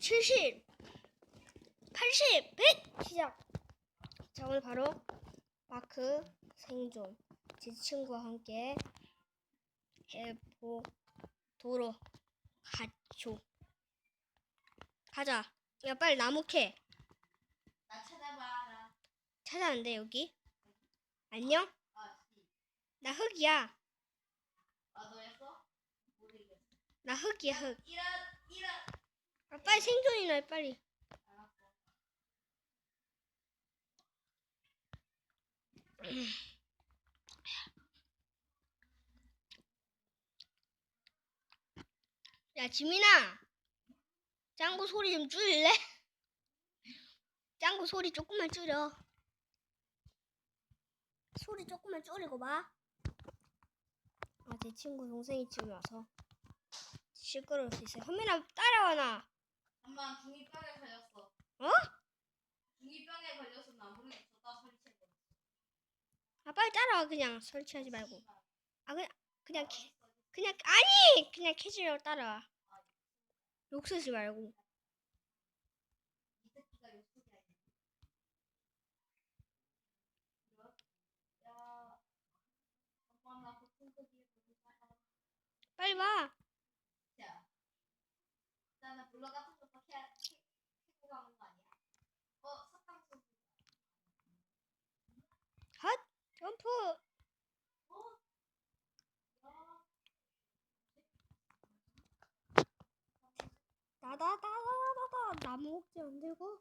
70, 80, 100 시작. 자 오늘 바로 마크 생존 제 친구와 함께 해보도록 하죠. 가자. 야 빨리 나무 캐. 나 찾아봐라. 찾아는데 여기. 안녕? 아, 씨. 나 흙이야. 아, 너였어? 모르겠어. 나 흙이야 흙. 이런, 이런. 아, 빨리 생존이나 해, 빨리. 야 지민아. 짱구 소리 좀 줄일래? 짱구 소리 조금만 줄여. 소리 조금만 줄이고 봐. 아, 제 친구 동생이 집에 와서 시끄러울 수 있어요. 현민아 따라와 나. 엄마 중이병에 걸렸어. 어? 중이병에 걸려서 나무를 줬다 설치해. 아 빨리 따라와 그냥 설치하지 말고. 아 그냥 그냥 캐, 그냥 아니 그냥 캐지려고 따라와. 욕 쓰지 말고. 나? 빨리 와. 자, 나는 물러 같은 것도 캐, 캐, 캐고 가는 거 아니야? 어, 사탕수. 핫 점프. 나다다다다다 나무 목재 만들고.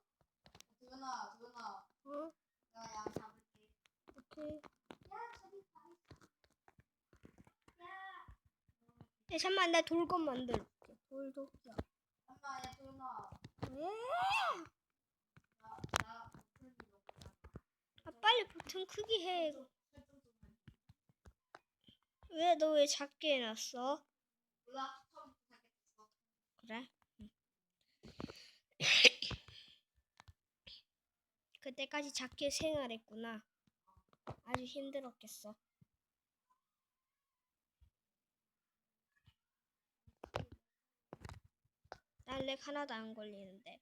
도연아, 도연아, 어 내가 양 잡을게. 오케이. 야, 저기 다 있어. 야, 야 잠만 나 돌검 만들게. 돌도끼야. 엄마, 야, 도연아, 왜? 나, 나, 무슨 일 없잖아. 아 빨리 버튼 크기 해. 왜 너 왜 작게 해놨어? 그래? 응. 그때까지 작게 생활했구나. 아주 힘들었겠어. 난렉 하나도 안 걸리는데.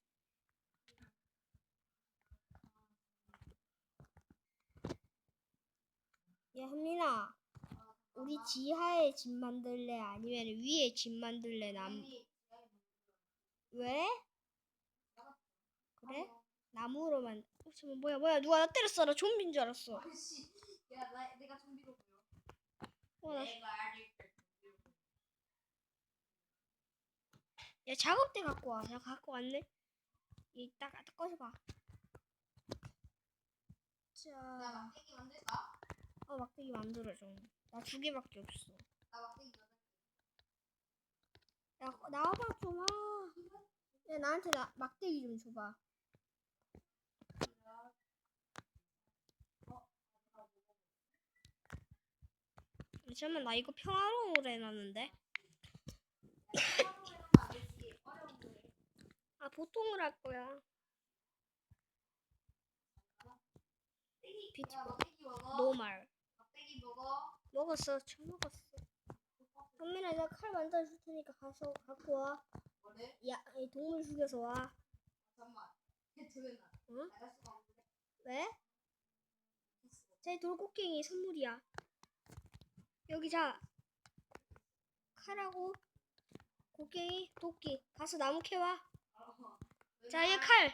야, 현민아. 우리 지하에 집 만들래? 아니면 위에 집 만들래? 남, 왜? 그래? 나무로 만. 어, 잠깐 뭐야 뭐야 누가 나 때렸어? 나 좀비인 줄 알았어. 아씨, 야, 나, 내가 좀비로 보여. 어, 나-. 야 작업대 갖고 와. 야 갖고 왔네. 이따 가 꺼져봐. 나 자? 어 막대기 만들어줘. 나 두 개밖에 없어. 나 막대기? 야 어, 나와봐 좀 와. 야 나한테 나 막대기 좀 줘봐. 잠깐만 나 이거 평화로우로 해놨는데. 아 보통을 할 거야. 비트. 노말. 먹어. 먹었어. 저 먹었어. 현민아 내가 칼 만들어 줄 테니까 가서 갖고 와. 뭐래? 야, 이 동물 죽여서 와. 잠깐만. 응? 나갈 수가 없는데. 왜? 제 돌곡괭이 선물이야. 여기 자. 칼하고 곡괭이, 도끼. 가서 나무 캐와. 어. 자, 얘 칼.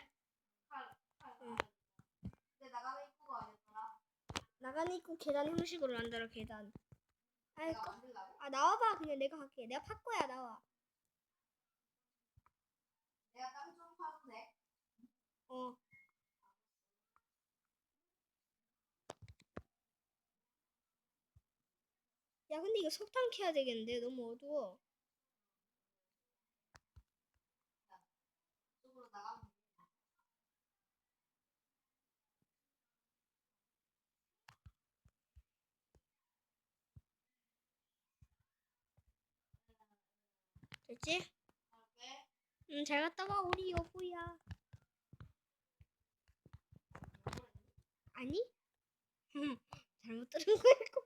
칼, 칼. 응. 근데 나가는 입구가 아니었더라. 나가는 입구 계단 형식으로 만들어 계단. 아이, 내가 꺼. 만들라고? 아 나와봐. 그냥 내가 할게. 내가 팔 거야. 나와. 내가 땅좀 파도 돼? 어. 야, 근데 이거 석탄 캐야 되겠는데 너무 어두워. 쪽으로 나가면 돼. 갈게. 응, 잘 갔다 와. 우리 여보야. 아니? 잘못 들은 거일 거야.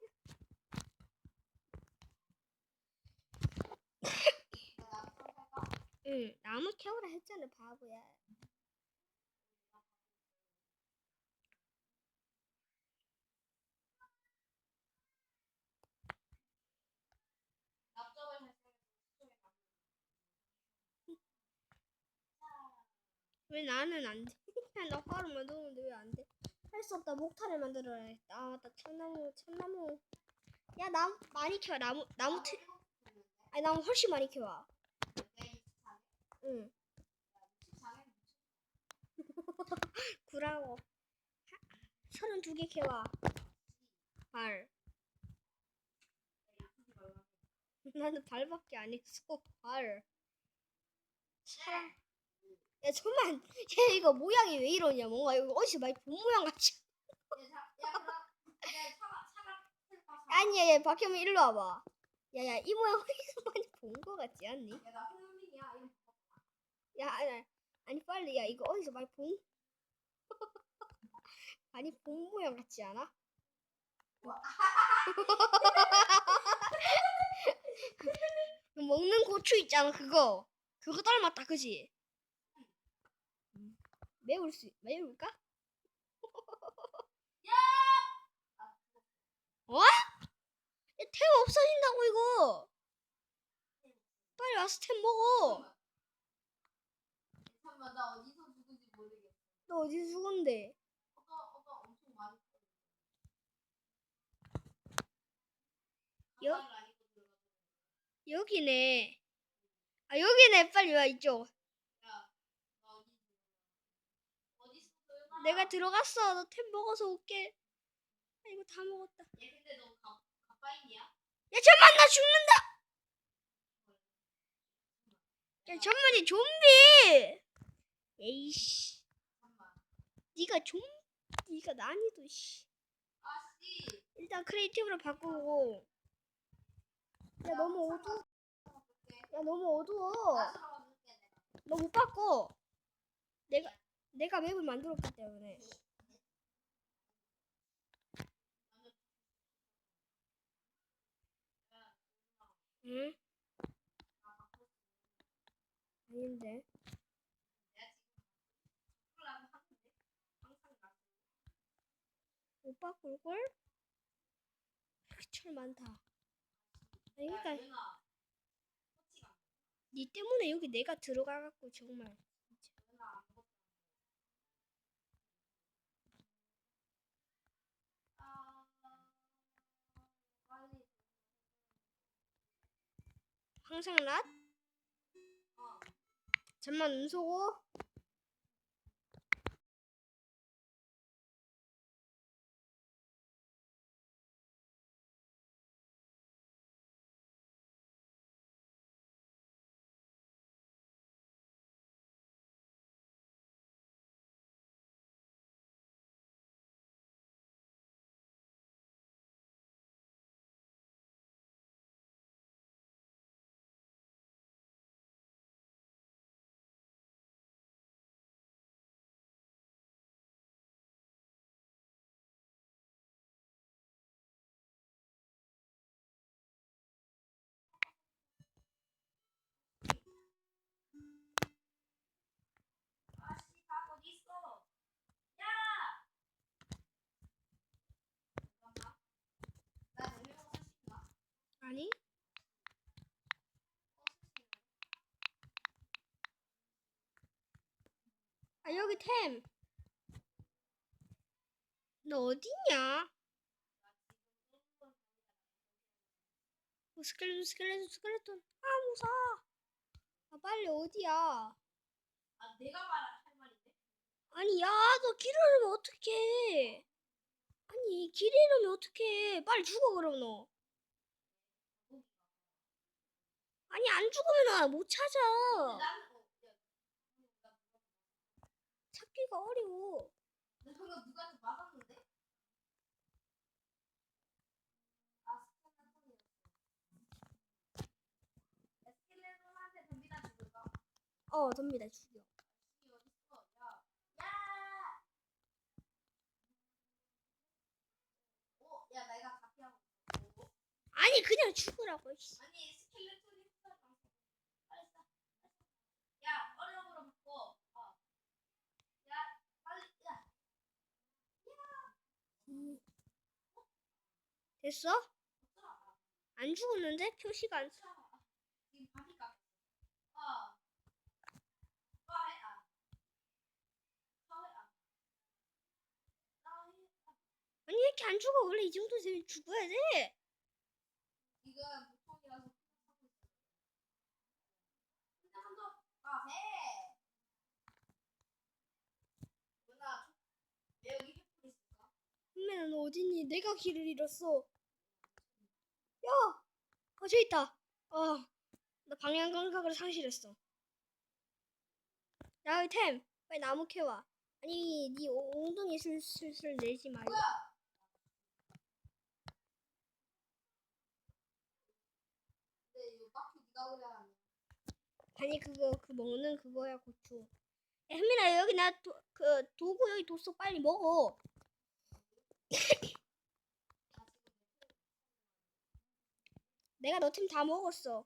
응, 나무 캐오라 했잖아, 바보야. 납작을 발생해서 수정에 왜 나는 안 돼? 나 화를 만들었는데 왜 안 돼? 할 수 없다. 목탄을 만들어야겠다. 아, 맞다. 참나무, 참나무. 야, 나무 많이 캐와. 나무, 나무 트. 아니, 나무 훨씬 많이 캐와. 응. 구라고. 서른 두개 캐와. 발. 나는 발밖에 안 했어. 발. 사람. 야, 잠만. 야, 이거 모양이 왜 이러냐? 뭔가 이거 어디서 많이 본 모양 같지? 아니야, 야, 박현민 일로 와봐. 야, 야, 이 모양 어디서 많이 본 거 같지 않니? 야, 아니, 아니 빨리, 야, 이거 어디서 많이 본? 많이 본 모양 같지 않아? 그 먹는 고추 있잖아, 그거. 그거 닮았다, 그지? 음. 매울 수, 매울까? 어? 야, 템 없어진다고, 이거. 빨리 와서 템 먹어. 잠깐만 나 어디서 죽은지 모르겠어. 너 어디 죽은데? 아까 아까 엄청 많이 여- 여기네. 아, 여기네. 빨리 와, 이쪽. 야, 나 어디 있어? 어디 있어? 소연아? 내가 들어갔어. 너 템 먹어서 올게. 아, 이거 다 먹었다. 얘 근데 너 가, 가빠이냐? 야, 잠만, 나 죽는다! 야, 잠만이 좀비! 에이씨. 니가 좀, 니가 난이도, 씨. 아씨. 일단 크리에이티브로 바꾸고. 야, 너무 어두워. 야, 너무 어두워. 너 못 바꿔. 내가, 내가 맵을 만들었기 때문에. 응? 아닌데. 못 바꿀걸? 철 많다. 그니까, 니 때문에 여기 내가 들어가갖고, 정말. 유나 안 먹었어. 아. 빨리. 항상 낫? 어. 잠만 음소고. 아니? 아, 여기 템. 너 어디냐? 어, 스켈레톤, 스켈레톤, 스켈레톤. 아, 무서워. 아, 빨리 어디야? 아, 내가 말할 말인데? 아니, 야, 너 길 잃으면 어떡해. 아니, 길 잃으면 어떡해. 빨리 죽어, 그럼 너. 아니, 안 죽으면 못 찾아. 찾기가 어려워. 덤비다? 어, 접니다, 죽여. 아니, 그냥 죽으라고. 씨. 아니, 스켈레톤이 후딱 방송. 빨리 싸. 됐어? 안 죽었는데 표시가 안. 아. 아니 왜 이렇게 안 죽어? 원래 이 정도 되면 죽어야 돼. 너 어딨니? 내가 길을 잃었어. 야, 어 저기 있다. 어, 나 방향 감각을 상실했어. 야, 여기 템, 빨리 나무 캐와. 아니, 네 엉덩이 슬슬슬 내지 말고. 아니 그거 그 먹는 그거야 고추. 야, 혜민아 여기 나그 도구 여기 뒀어 빨리 먹어. 내가 너템다 먹었어.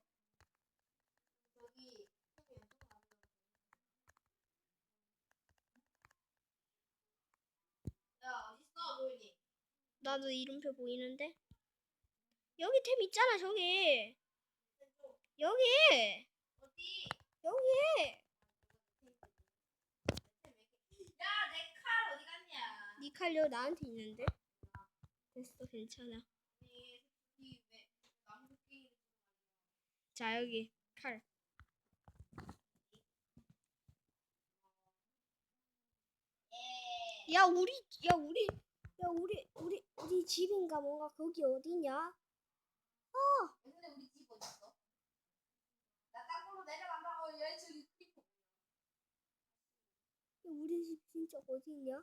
야? 나도 이름표 보이는데. 여기 템 있잖아 저기. 여기 어디? 여기. 야 내 칼 어디 갔냐? 네 칼려 나한테 있는데. 됐어 괜찮아. 아니 이 왜 나무 토끼 자 여기 칼. 예. 야 우리 야 우리 야 우리 우리 우리 집인가 뭔가 거기 어디냐? 근데 우리 집 어디 있어? 나 땅굴로 내려간다고 열심히 크리퍼. 우리 집 진짜 어디냐?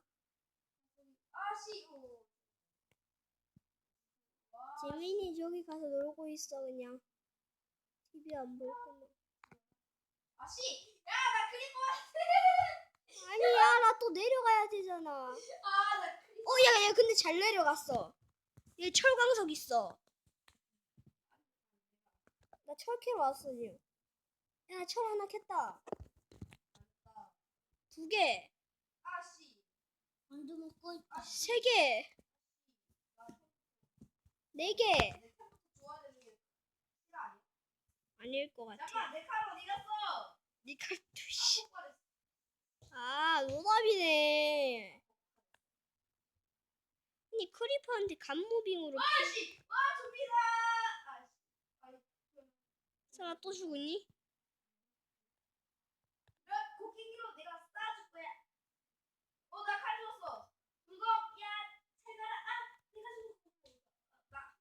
오. 재민이 저기 가서 놀고 있어 그냥. TV 안 볼 거면. 아씨. 야나 크리퍼 왔어. 아니야 나 또 내려가야 되잖아. 아나 크리퍼. 어, 야, 야, 근데 잘 내려갔어. 여기 철광석 있어. 나 철 캐러 왔어, 지금. 야, 철 하나 캤다. 두 개, 아씨. 완전 먹고 있다. 세 개, 네 개. 내 컴퓨터 좋아하는 게 싫어 아니야? 아닐 것 같아. 잠깐 내 칼 어디 갔어? 니가. 폭발했어. 아, 노답이네. 아니, 크리퍼한테 간무빙으로 아씨. 와 좀비다. 사나 또 죽었니? 몇 고기기로 내가 쏴줄 거야. 어, 나 칼 줬어. 그거, 야, 잘 가라. 아, 내가 좀. 나.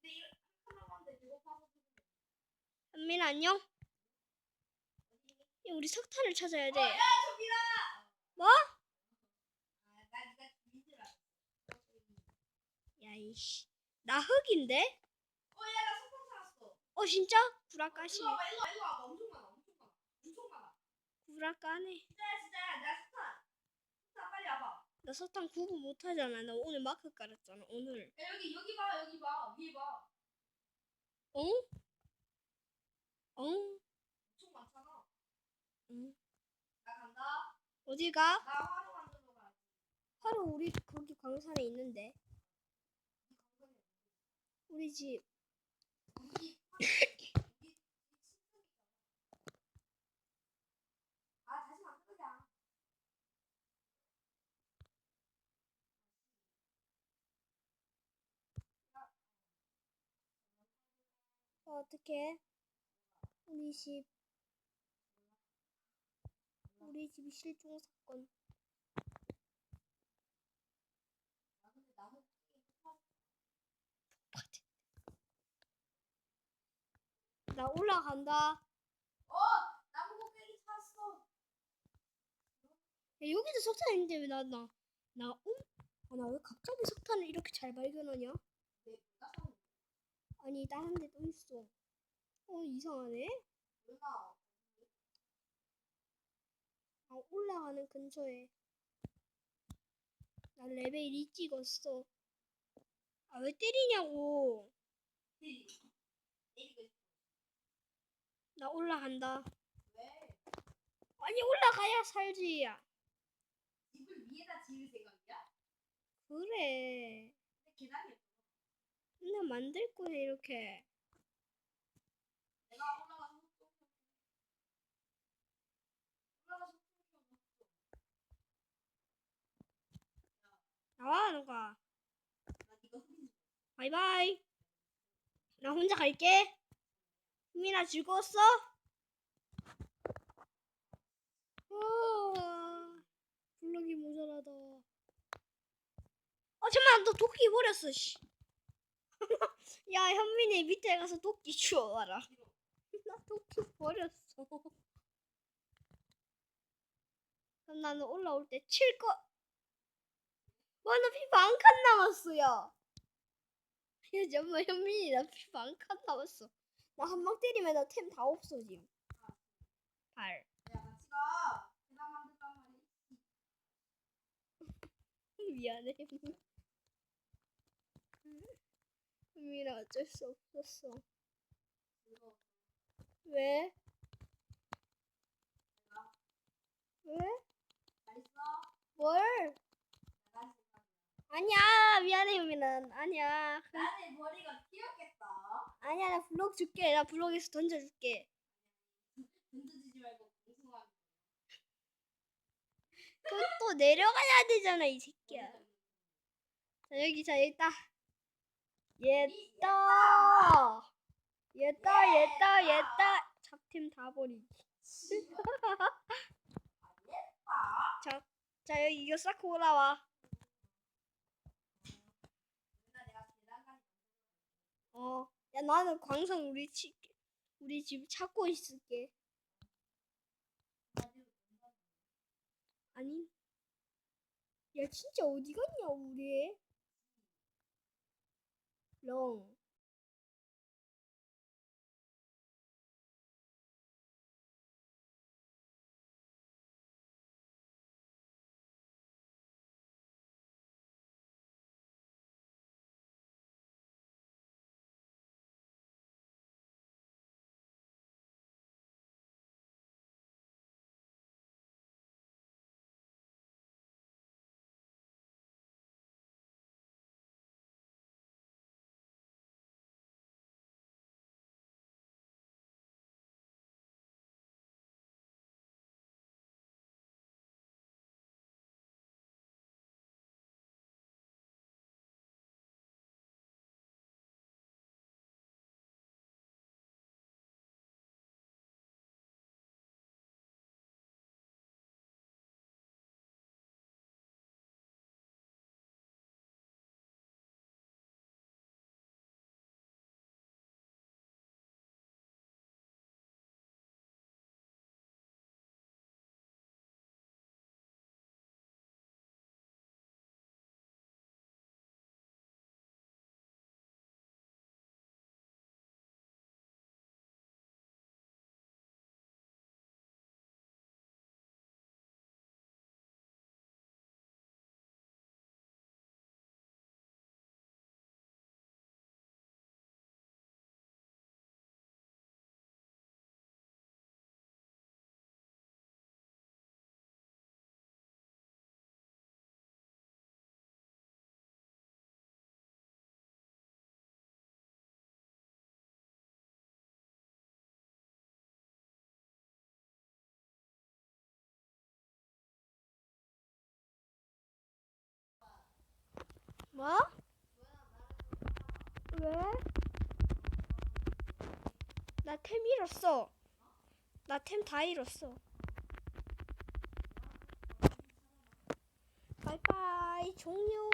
근데 이거 한 칸만 데 배고파서 죽는데. 현민 안녕? 야, 우리 석탄을 찾아야 돼. 어. 뭐? 아. 야, 이씨. 나 흙인데? 어. 어, 진짜? 구라까시. 많아. 구라까네. 나 석탄 구분 못하잖아. 나 오늘 마크 깔았잖아. 오늘. 야, 여기, 여기 봐, 여기 봐. 위에 봐. 어? 어? 엄청 많잖아. 응. 나 간다. 어디 가? 나 화로 만들러 가. 바로 우리 거기 광산에 있는데. 우리 집. 우리 우리 아 다시 만들자. 어, 어떻게? 우리 집. 우리 집 실종 사건. 나 올라간다. 어 나무 꼭대기 찾았어. 야, 여기도 석탄 있는데 왜 나, 나, 나, 어? 아, 나왜 갑자기 석탄을 이렇게 잘 발견하냐? 산 아니, 다른 데또 있어. 어, 이상하네? 누나 아, 올라가는 근처에. 나 레벨 2 찍었어. 아, 왜 때리냐고. 나 올라간다. 왜 아니, 올라가야 살지. 야. 집을 위에다 지을 생각이야? 그래. 근데 계단이 없어. 근데 만들 거야 이렇게. 내가 올라가서 또 올라가서 또 나와 흔히 바이바이. 나 혼자 갈게. 민아 즐거웠어? 아, 블럭이 모자라다. 어, 잠깐만, 너 도끼 버렸어, 씨. 야, 현민이 밑에 가서 도끼 주워와라. 나 도끼 버렸어. 그럼 나는 올라올 때 칠 거. 와, 나 피부 한 칸 남았어, 야. 야, 잠깐만, 현민이 나 피부 한 칸 남았어. 나 한 방 때리면 나 템 다 없어짐. 발. 야 같이 가. 계단 만들단 말이야. 미안해. 현민아, 어쩔 수 없었어. 왜? 왜? 뭘? 아니야, 미안해, 현민아. 아니야. 나의 머리가 튀었겠다. 아니야, 나 블록 줄게. 나 블록에서 던져줄게. 던져주지 말고 공수만. 그럼 또 내려가야 되잖아, 이 새끼야. 자, 여기, 자, 여기 있다. 얘다. 얘다, 얘다, 얘다. 잡템 다 버리기. 아, 자, 자, 여기 이거 쌓고 올라와. 맨날 내가 계단까지 어. 야, 나는 광선 우리 치, 우리 집 찾고 있을게. 아니. 야, 진짜 어디 갔냐, 우리? 롱. 뭐? 왜? 나 템 잃었어. 나 템 다 잃었어. 바이바이 종료.